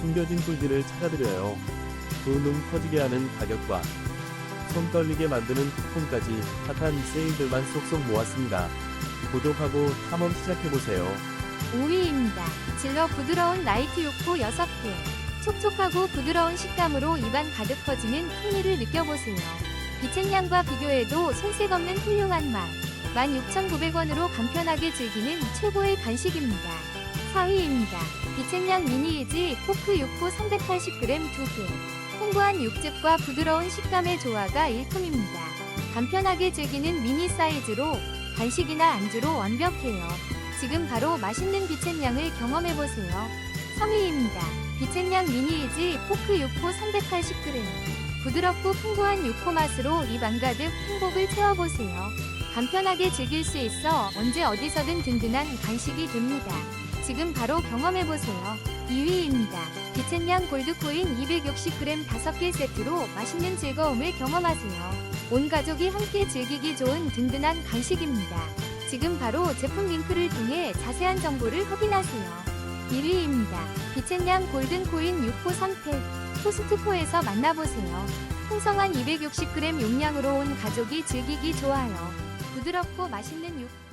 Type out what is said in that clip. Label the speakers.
Speaker 1: 숨겨진 꿀들을 찾아드려요. 두눈 커지게 하는 가격과 손 떨리게 만드는 쿠폰까지 핫한 세일들만 쏙쏙 모았습니다. 구독하고 탐험 시작해보세요.
Speaker 2: 5위입니다. 질러 부드러운 나이트 요코 6개. 촉촉하고 부드러운 식감으로 입안 가득 퍼지는 풍미를 느껴보세요. 향과 비교해도 손색 없는 훌륭한 맛. 16,900원으로 간편하게 즐기는 최고의 간식입니다. 4위입니다. 빛의 향 미니이즈 포크 요코 380g 2개. 풍부한 육즙과 부드러운 식감의 조화가 일품입니다. 간편하게 즐기는 미니 사이즈로 간식이나 안주로 완벽해요. 지금 바로 맛있는 향을 경험해보세요. 3위입니다. 빛의 향 미니이즈 포크 6호 380g. 부드럽고 풍부한 6호 맛으로 입 안가득 행복을 채워보세요. 간편하게 즐길 수 있어 언제 어디서든 든든한 간식이 됩니다. 지금 바로 경험해보세요. 2위입니다. 빛의 향 골드코인 260g 5개 세트로 맛있는 즐거움을 경험하세요. 온 가족이 함께 즐기기 좋은 든든한 간식입니다. 지금 바로 제품 링크를 통해 자세한 정보를 확인하세요. 1위입니다. 빛의 향 골든코인 6호 3팩 포스트코에서 만나보세요. 풍성한 260g 용량으로 온 가족이 즐기기 좋아요. 부드럽고 맛있는 육